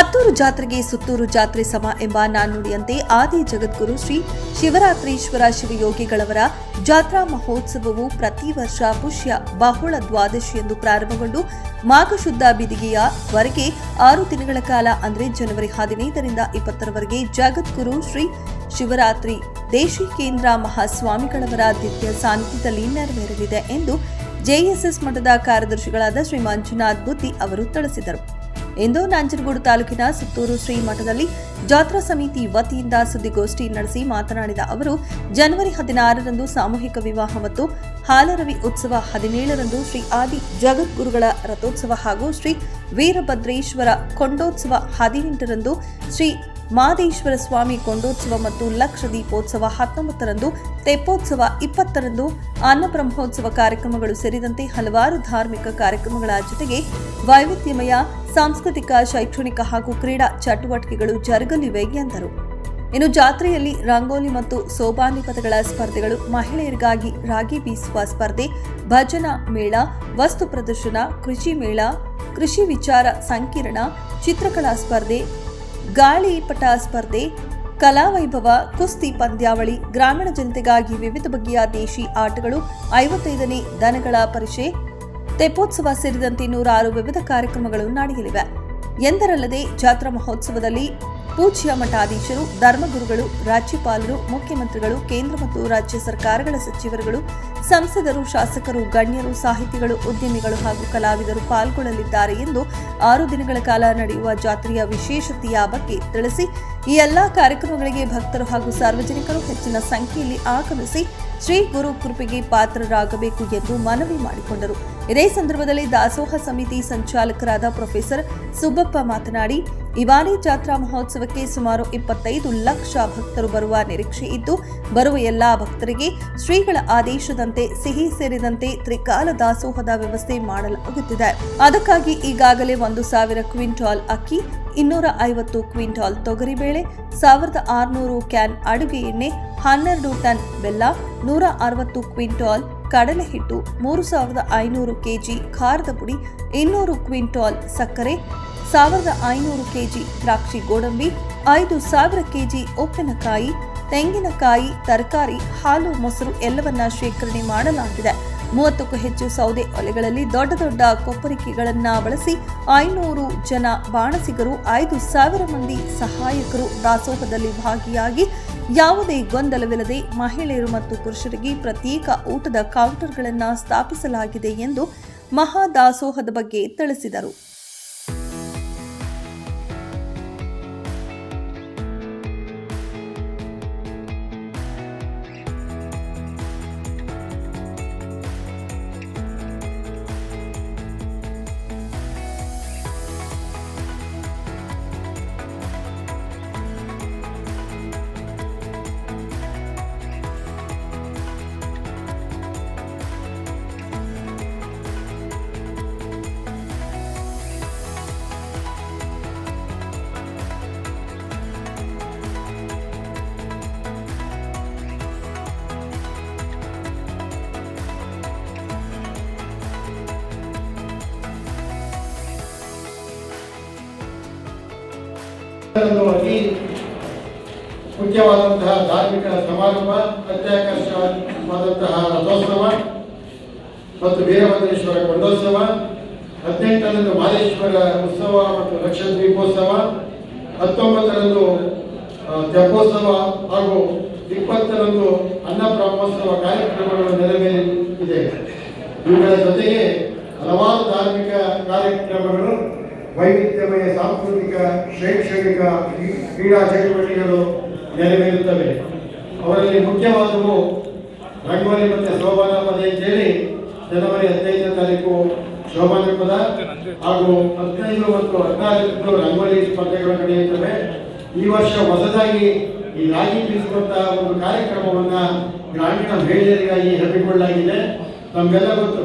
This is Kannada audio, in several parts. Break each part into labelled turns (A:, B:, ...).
A: ಹತ್ತೂರು ಜಾತ್ರೆಗೆ ಸುತ್ತೂರು ಜಾತ್ರೆ ಸಮ ಎಂಬ ನಾಣ್ಣುಡಿಯಂತೆ ಆದಿ ಜಗದ್ಗುರು ಶ್ರೀ ಶಿವರಾತ್ರೀಶ್ವರ ಶಿವಯೋಗಿಗಳವರ ಜಾತ್ರಾ ಮಹೋತ್ಸವವು ಪ್ರತಿ ವರ್ಷ ಪುಷ್ಯ ಬಹುಳ ದ್ವಾದಶಿಯಂದು ಪ್ರಾರಂಭಗೊಂಡು ಮಾಘಶುದ್ಧ ಬಿದಿಗೆಯವರೆಗೆ ಆರು ದಿನಗಳ ಕಾಲ, ಅಂದರೆ ಜನವರಿ ಹದಿನೈದರಿಂದ ಇಪ್ಪತ್ತರವರೆಗೆ ಜಗದ್ಗುರು ಶ್ರೀ ಶಿವರಾತ್ರಿ ದೇಶಿ ಕೇಂದ್ರ ಮಹಾಸ್ವಾಮಿಗಳವರ ದಿವ್ಯ ಸಾನ್ನಿಧ್ಯದಲ್ಲಿ ನೆರವೇರಲಿದೆ ಎಂದು ಜೆಎಸ್ಎಸ್ ಮಠದ ಕಾರ್ಯದರ್ಶಿಗಳಾದ ಶ್ರೀ ಮಂಜುನಾಥ್ ಬುದ್ಧಿ ಅವರು ತಿಳಿಸಿದರು. ಇಂದು ನಂಜನಗೂಡು ತಾಲೂಕಿನ ಸುತ್ತೂರು ಶ್ರೀ ಮಠದಲ್ಲಿ ಜಾತ್ರಾ ಸಮಿತಿ ವತಿಯಿಂದ ಸುದ್ದಿಗೋಷ್ಠಿ ನಡೆಸಿ ಮಾತನಾಡಿದ ಅವರು, ಜನವರಿ ಹದಿನಾರರಂದು ಸಾಮೂಹಿಕ ವಿವಾಹ ಮತ್ತು ಹಾಲರವಿ ಉತ್ಸವ ಹದಿನೇಳರಂದು ಶ್ರೀ ಆದಿ ಜಗದ್ಗುರುಗಳ ರಥೋತ್ಸವ ಹಾಗೂ ಶ್ರೀ ವೀರಭದ್ರೇಶ್ವರ ಕೊಂಡೋತ್ಸವ ಹದಿನೆಂಟರಂದು ಶ್ರೀ ಮಾದೇಶ್ವರ ಸ್ವಾಮಿ ಕೊಂಡೋತ್ಸವ ಮತ್ತು ಲಕ್ಷ ದೀಪೋತ್ಸವ ಹತ್ತೊಂಬತ್ತರಂದು, ತೆಪ್ಪೋತ್ಸವ ಇಪ್ಪತ್ತರಂದು ಅನ್ನಬ್ರಹ್ಮೋತ್ಸವ ಕಾರ್ಯಕ್ರಮಗಳು ಸೇರಿದಂತೆ ಹಲವಾರು ಧಾರ್ಮಿಕ ಕಾರ್ಯಕ್ರಮಗಳ ಜೊತೆಗೆ ವೈವಿಧ್ಯಮಯ ಸಾಂಸ್ಕೃತಿಕ, ಶೈಕ್ಷಣಿಕ ಹಾಗೂ ಕ್ರೀಡಾ ಚಟುವಟಿಕೆಗಳು ಜರುಗಲಿವೆ ಎಂದರು. ಇನ್ನು ಜಾತ್ರೆಯಲ್ಲಿ ರಂಗೋಲಿ ಮತ್ತು ಸೋಬಾನಿ ಪದಗಳ ಸ್ಪರ್ಧೆಗಳು, ಮಹಿಳೆಯರಿಗಾಗಿ ರಾಗಿ ಬೀಸುವ ಸ್ಪರ್ಧೆ, ಭಜನಾ ಮೇಳ, ವಸ್ತು ಪ್ರದರ್ಶನ, ಕೃಷಿ ಮೇಳ, ಕೃಷಿ ವಿಚಾರ ಸಂಕಿರಣ, ಚಿತ್ರಕಲಾ ಸ್ಪರ್ಧೆ ಗಾಳಿಪಟ ಸ್ಪರ್ಧೆ ಕಲಾವೈಭವ ಕುಸ್ತಿ ಪಂದ್ಯಾವಳಿ, ಗ್ರಾಮೀಣ ಜನತೆಗಾಗಿ ವಿವಿಧ ಬಗೆಯ ದೇಶಿ ಆಟಗಳು, ಐವತ್ತೈದನೇ ದನಗಳ ಪರಿಷೆ ತೆಪ್ಪೋತ್ಸವ ಸೇರಿದಂತೆ ನೂರಾರು ವಿವಿಧ ಕಾರ್ಯಕ್ರಮಗಳು ನಡೆಯಲಿವೆ. ಎಂದರಲ್ಲದೆ ಜಾತ್ರಾ ಮಹೋತ್ಸವದಲ್ಲಿ ಪೂಜ್ಯ ಮಠಾಧೀಶರು, ಧರ್ಮಗುರುಗಳು, ರಾಜ್ಯಪಾಲರು, ಮುಖ್ಯಮಂತ್ರಿಗಳು, ಕೇಂದ್ರ ಮತ್ತು ರಾಜ್ಯ ಸರ್ಕಾರಗಳ ಸಚಿವರುಗಳು, ಸಂಸದರು, ಶಾಸಕರು, ಗಣ್ಯರು, ಸಾಹಿತಿಗಳು, ಉದ್ಯಮಿಗಳು ಹಾಗೂ ಕಲಾವಿದರು ಪಾಲ್ಗೊಳ್ಳಲಿದ್ದಾರೆ ಎಂದು ಆರು ದಿನಗಳ ಕಾಲ ನಡೆಯುವ ಜಾತ್ರೆಯ ವಿಶೇಷತೆಯ ಬಗ್ಗೆ ತಿಳಿಸಿ, ಈ ಎಲ್ಲಾ ಕಾರ್ಯಕ್ರಮಗಳಿಗೆ ಭಕ್ತರು ಹಾಗೂ ಸಾರ್ವಜನಿಕರು ಹೆಚ್ಚಿನ ಸಂಖ್ಯೆಯಲ್ಲಿ ಆಗಮಿಸಿ ಶ್ರೀ ಗುರು ಕೃಪೆಗೆ ಪಾತ್ರರಾಗಬೇಕು ಎಂದು ಮನವಿ ಮಾಡಿಕೊಂಡರು. ಇದೇ ಸಂದರ್ಭದಲ್ಲಿ ದಾಸೋಹ ಸಮಿತಿ ಸಂಚಾಲಕರಾದ ಪ್ರೊಫೆಸರ್ ಸುಬ್ಬಪ್ಪ ಮಾತನಾಡಿ ಇವಾನಿ ಜಾತ್ರಾ ಮಹೋತ್ಸವಕ್ಕೆ ಸುಮಾರು ಇಪ್ಪತ್ತೈದು ಲಕ್ಷ ಭಕ್ತರು ಬರುವ ನಿರೀಕ್ಷೆ ಇದ್ದು, ಬರುವ ಎಲ್ಲಾ ಭಕ್ತರಿಗೆ ಶ್ರೀಗಳ ಆದೇಶದಂತೆ ಸಿಹಿ ಸೇರಿದಂತೆ ತ್ರಿಕಾಲ ದಾಸೋಹದ ವ್ಯವಸ್ಥೆ ಮಾಡಲಾಗುತ್ತಿದೆ. ಅದಕ್ಕಾಗಿ ಈಗಾಗಲೇ ಒಂದು ಸಾವಿರ ಕ್ವಿಂಟಾಲ್ ಅಕ್ಕಿ, ಇನ್ನೂರ ಐವತ್ತು ಕ್ವಿಂಟಾಲ್ ತೊಗರಿಬೇಳೆ ಸಾವಿರದ ಆರುನೂರು ಕ್ಯಾನ್ ಅಡುಗೆ ಎಣ್ಣೆ, ಹನ್ನೆರಡು ಟನ್ ಬೆಲ್ಲ, ನೂರ ಅರವತ್ತು ಕ್ವಿಂಟಾಲ್ ಕಡಲೆ ಹಿಟ್ಟು ಮೂರು ಸಾವಿರದ ಐನೂರು ಕೆಜಿ ಖಾರದ ಪುಡಿ, ಇನ್ನೂರು ಕ್ವಿಂಟಾಲ್ ಸಕ್ಕರೆ ಸಾವಿರದ ಐನೂರು ಕೆಜಿ ದ್ರಾಕ್ಷಿ ಗೋಡಂಬಿ, ಐದು ಸಾವಿರ ಕೆಜಿ ಉಪ್ಪಿನಕಾಯಿ, ತೆಂಗಿನಕಾಯಿ, ತರಕಾರಿ, ಹಾಲು, ಮೊಸರು ಎಲ್ಲವನ್ನ ಶೇಖರಣೆ ಮಾಡಲಾಗಿದೆ. ಮೂವತ್ತಕ್ಕೂ ಹೆಚ್ಚು ಸೌದೆ ಒಲೆಗಳಲ್ಲಿ ದೊಡ್ಡ ದೊಡ್ಡ ಕೊಪ್ಪರಿಕೆಗಳನ್ನ ಬಳಸಿ ಐನೂರು ಜನ ಬಾಣಸಿಗರು, ಐದು ಸಾವಿರ ಮಂದಿ ಸಹಾಯಕರು ದಾಸೋಹದಲ್ಲಿ ಭಾಗಿಯಾಗಿ ಯಾವುದೇ ಗೊಂದಲವಿಲ್ಲದೆ ಮಹಿಳೆಯರು ಮತ್ತು ಪುರುಷರಿಗೆ ಪ್ರತ್ಯೇಕ ಊಟದ ಕೌಂಟರ್ಗಳನ್ನು ಸ್ಥಾಪಿಸಲಾಗಿದೆ ಎಂದು ಮಹಾದಾಸೋಹದ ಬಗ್ಗೆ ತಿಳಿಸಿದರು.
B: ಮುಖ್ಯವಾದಂತಹ ಧಾರ್ಮಿಕ ಸಮಾರಂಭ ಅತ್ಯಾಕರ್ಷವಾದಂತಹ ರಥೋತ್ಸವ ಮತ್ತು ವೀರಭದ್ರೇಶ್ವರ ಕೊಂಡೋತ್ಸವ ಹದಿನೆಂಟರಂದು ಮಾದೇಶ್ವರ ಉತ್ಸವ ಮತ್ತು ಲಕ್ಷ ದೀಪೋತ್ಸವ ಹತ್ತೊಂಬತ್ತರಂದು ತೆಪ್ಪೋತ್ಸವ ಹಾಗೂ ಇಪ್ಪತ್ತರಂದು ಅನ್ನ ಬ್ರಹ್ಮೋತ್ಸವ ಕಾರ್ಯಕ್ರಮಗಳು ನೆರವೇರಿದೆ ಇವುಗಳ ಜೊತೆಗೆ ಹಲವಾರು ಧಾರ್ಮಿಕ ಕಾರ್ಯಕ್ರಮಗಳು, ವೈವಿಧ್ಯಮಯ ಸಾಂಸ್ಕೃತಿಕ, ಶೈಕ್ಷಣಿಕ ಕ್ರೀ- ಕ್ರೀಡಾ ಚಟುವಟಿಕೆಗಳು ನೆರವೇರುತ್ತವೆ ಅವರಲ್ಲಿ ಮುಖ್ಯವಾದವು ರಂಗೋಲಿ ಮತ್ತು ಶೋಭಾನ ಪದ ಅಂತೇಳಿ ಜನವರಿ ಹದಿನೈದನೇ ತಾರೀಕು ಶೋಭಾನ ಪದ ಹಾಗೂ ಹದಿನೈದು ಮತ್ತು ಹದಿನಾಲ್ಕು ರಂಗೋಲಿ ಸ್ಪರ್ಧೆಗಳು ನಡೆಯುತ್ತವೆ ಈ ವರ್ಷ ಹೊಸದಾಗಿ ಈ ರಾಗಿ ಬೀಸುವಂತಹ ಒಂದು ಕಾರ್ಯಕ್ರಮವನ್ನ ಗ್ರಾಮೀಣ ಮಹಿಳೆಯರಿಗಾಗಿ ಹಮ್ಮಿಕೊಳ್ಳಲಾಗಿದೆ. ನಮಗೆಲ್ಲ ಗೊತ್ತು,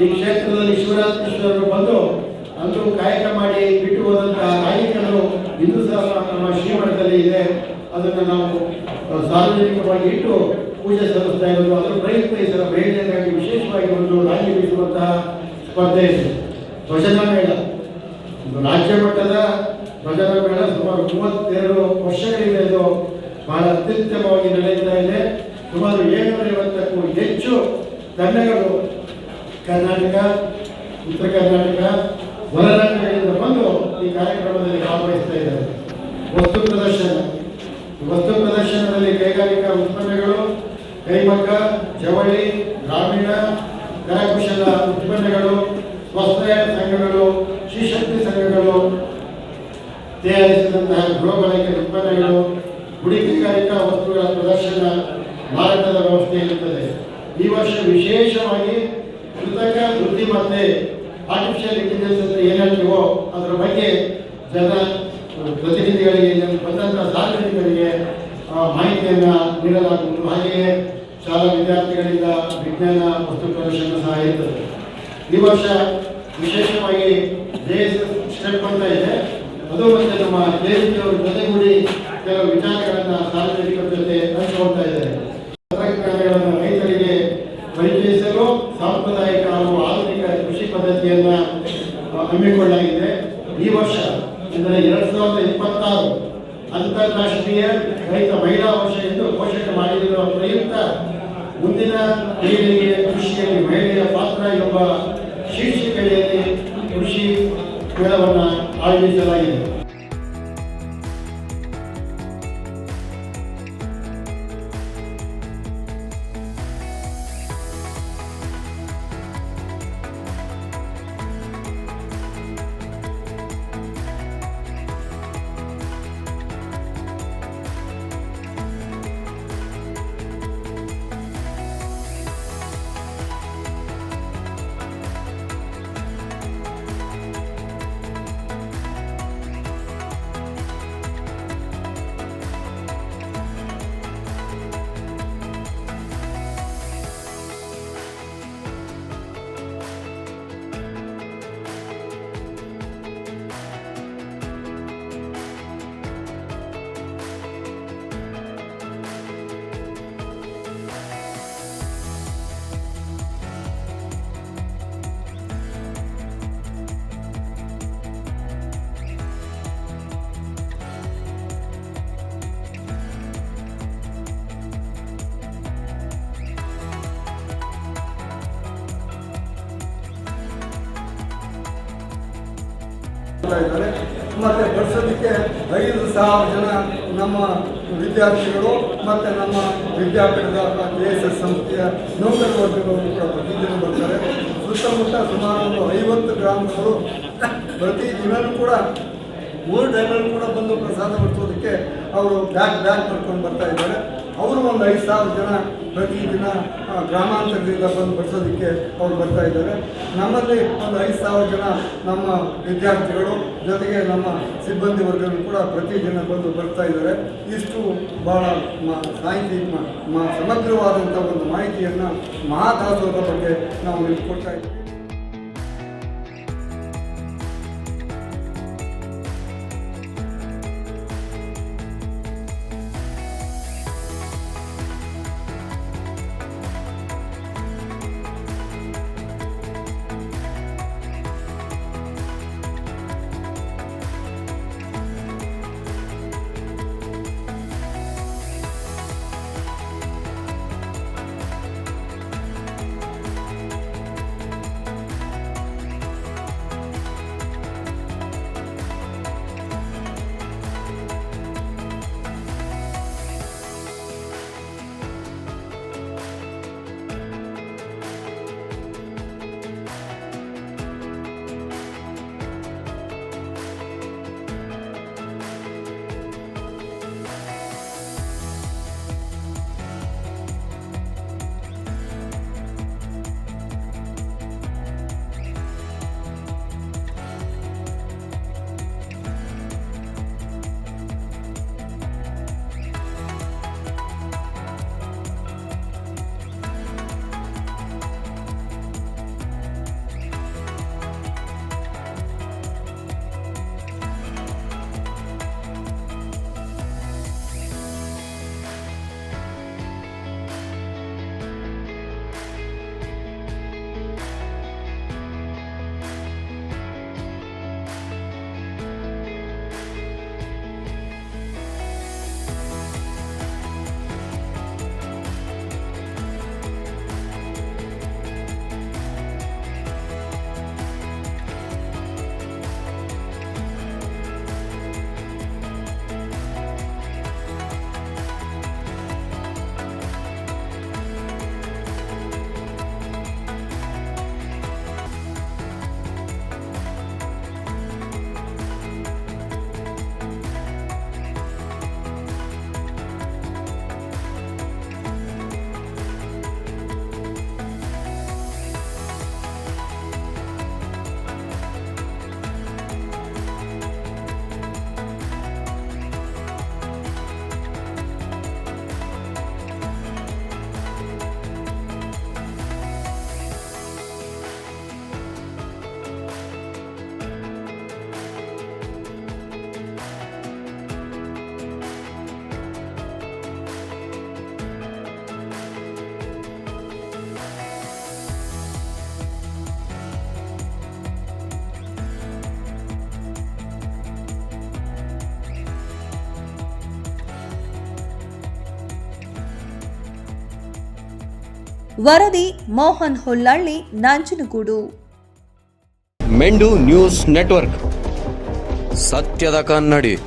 B: ಈ ಕ್ಷೇತ್ರದಲ್ಲಿ ಶಿವರಾಜ್ ಕೃಷ್ಣರು ಬಂದು ಅಂದು ಕಾಯಕ ಮಾಡಿ ಬಿಟ್ಟು ಹೋದಂತಹ ನಾಯಕರು ಇಂದು ಸಹ ಶ್ರೀಮಠದಲ್ಲಿ ಇದೆ. ಅದನ್ನು ನಾವು ಸಾರ್ವಜನಿಕವಾಗಿ ಇಟ್ಟು ಪೂಜೆ ಸಲ್ಲಿಸ್ತಾ ಇರೋದು. ಅದರ ಪ್ರಯತ್ನ ಈ ವಿಶೇಷವಾಗಿ ಒಂದು ರಾಗಿ ಬೀಸುವಂತಹ ಸ್ಪರ್ಧೆ ಇದೆ. ಭಜನಾ ಮೇಳ. ರಾಜ್ಯ ಮಟ್ಟದ ಭಜನಾ ಮೇಳ ಸುಮಾರು ಮೂವತ್ತೆರಡು ವರ್ಷಗಳಿಂದ ಇದು ಬಹಳ ಅತ್ಯುತ್ತಮವಾಗಿ ನಡೆಯುತ್ತಾ ಇದೆ. ಸುಮಾರು ಏಳ್ನೂರ ಐವತ್ತಕ್ಕೂ ಹೆಚ್ಚು ತಂಡಗಳು ಕರ್ನಾಟಕ, ಉತ್ತರ ಕರ್ನಾಟಕ ಹೊರರಾಜ್ಯಗಳಿಂದ ಬಂದು ಈ ಕಾರ್ಯಕ್ರಮದಲ್ಲಿ ಭಾಗವಹಿಸ್ತಾ ಇದ್ದಾರೆ. ವಸ್ತು ಪ್ರದರ್ಶನ. ವಸ್ತು ಪ್ರದರ್ಶನದಲ್ಲಿ ಕೈಗಾರಿಕಾ ಉತ್ಪನ್ನಗಳು, ಕೈಮಗ್ಗ, ಜವಳಿ, ಗ್ರಾಮೀಣ, ಕರಕುಶಲ ಉತ್ಪನ್ನಗಳು, ಸ್ವಸಹಾಯ ಸಂಘಗಳು ಶ್ರೀಶಕ್ತಿ ಸಂಘಗಳು ತಯಾರಿಸಿದಂತಹ ಗೃಹ ಬಳಕೆ ಉತ್ಪನ್ನಗಳು ಗುಡಿ ಕೈಗಾರಿಕಾ ವಸ್ತುಗಳ ಪ್ರದರ್ಶನ ಭಾರತದ ವ್ಯವಸ್ಥೆ ಇರುತ್ತದೆ ಈ ವರ್ಷ ವಿಶೇಷವಾಗಿ ಕೃತಕ ಬುದ್ಧಿಮತ್ತೆ ಆರ್ಟಿಫಿಷಿಯಲ್ ಇಂಟೆಲಿಜೆನ್ಸ್ ಅಂತ ಅದರ ಬಗ್ಗೆ ಜನ ಪ್ರತಿನಿಧಿಗಳಿಗೆ ಬಂದಂತಹ ಸಾರ್ವಜನಿಕರಿಗೆ ಮಾಹಿತಿಯನ್ನು ನೀಡಲಾಗುವುದು. ಹಾಗೆಯೇ ಶಾಲಾ ವಿದ್ಯಾರ್ಥಿಗಳಿಂದ ವಿಜ್ಞಾನ ವಸ್ತು ಪ್ರದರ್ಶನ ಸಹ ಇರ್ತದೆ. ಈ ವರ್ಷ ವಿಶೇಷವಾಗಿ ಜೆಎಸ್ ಸ್ಟೆಪ್ ಅಂತ ಇದೆ. ಅದು ಮತ್ತೆ ನಮ್ಮ ದೇಶದವರ ಜೊತೆಗೂಡಿ ಕೆಲವು ವಿಚಾರಗಳನ್ನ ಸಾರ್ವಜನಿಕರ ಜೊತೆ ಹಂಚಿಕೊಳ್ತಾ ಇದ್ದಾರೆ. ತಂತ್ರಜ್ಞಾನಗಳನ್ನು ರೈತರಿಗೆ ಪರಿಚಯಿಸಲು ಸಾಂಪ್ರದಾಯಿಕ ಹಾಗೂ ಆಧುನಿಕ ಕೃಷಿ ಪದ್ಧತಿಯನ್ನ ಹಮ್ಮಿಕೊಳ್ಳಲಾಗಿದೆ. ಈ ವರ್ಷ ಅಂದರೆ ಎರಡ್ ಸಾವಿರದ ಇಪ್ಪತ್ತಾರು ಅಂತಾರಾಷ್ಟ್ರೀಯ ರೈತ ಮಹಿಳಾ ವರ್ಷ ಎಂದು ಘೋಷಣೆ ಮಾಡಿರುವ ಪ್ರಯುಕ್ತ ಮುಂದಿನ ಪೀಳಿಗೆಯ ಕೃಷಿಯಲ್ಲಿ ಮಹಿಳೆಯ ಪಾತ್ರ ಎಂಬ ಶೀರ್ಷಿಕೆಯಲ್ಲಿ ಕೃಷಿ ಮೇಳವನ್ನು ಆಯೋಜಿಸಲಾಗಿದೆ.
C: ಇದ್ದಾರೆ. ಮತ್ತೆ ಬಡಿಸೋದಕ್ಕೆ ಐದು ಸಾವಿರ ಜನ ನಮ್ಮ ವಿದ್ಯಾರ್ಥಿಗಳು ಮತ್ತು ನಮ್ಮ ವಿದ್ಯಾಪೀಠದ ಕೆ ಎಸ್ ಎಸ್ ಸಂಸ್ಥೆಯ ನೌಕರ ವರ್ಗಗಳು ಕೂಡ ಪ್ರತಿದಿನ ಬರ್ತಾರೆ. ಸುತ್ತಮುತ್ತ ಸುಮಾರು ಒಂದು ಐವತ್ತು ಗ್ರಾಮಗಳು ಪ್ರತಿ ದಿನವೂ ಕೂಡ ಮೂರು ಟೈಮಲ್ಲಿ ಕೂಡ ಬಂದು ಪ್ರಸಾದ ಬಡಿಸೋದಕ್ಕೆ ಅವರು ಬ್ಯಾಗ್ ಬ್ಯಾಗ್ ಮಾಡ್ಕೊಂಡು ಬರ್ತಾ ಇದ್ದಾರೆ. ಅವರು ಒಂದು ಐದು ಸಾವಿರ ಜನ ಪ್ರತಿದಿನ ದಿನ ಗ್ರಾಮಾಂತರದಿಂದ ಬಂದು ಬಡಿಸೋದಕ್ಕೆ ಅವ್ರು ಬರ್ತಾ ಇದ್ದಾರೆ. ನಮ್ಮಲ್ಲಿ ಒಂದು ಐದು ಸಾವಿರ ಜನ ನಮ್ಮ ವಿದ್ಯಾರ್ಥಿಗಳು, ಜೊತೆಗೆ ನಮ್ಮ ಸಿಬ್ಬಂದಿ ವರ್ಗಗಳು ಕೂಡ ಪ್ರತಿದಿನ ಬಂದು ಬರ್ತಾ ಇದ್ದಾರೆ. ಇಷ್ಟು ಭಾಳ ಮ, ಸಾಹಿತಿ, ಮ- ಮ, ಸಮಗ್ರವಾದಂಥ ಒಂದು ಮಾಹಿತಿಯನ್ನು ಮಹಾದಾಸೋಹದ ಬಗ್ಗೆ ನಾವು ಇಲ್ಲಿ ಕೊಡ್ತಾ ಇದ್ದೀವಿ.
A: ವರದಿ ಮೋಹನ್ ಹೊಲ್ಲಳ್ಳಿ ನಂಜನಗೂಡು.
D: ಮೆಂಡು ನ್ಯೂಸ್ ನೆಟ್ವರ್ಕ್. ಸತ್ಯದ ಕನ್ನಡಿ.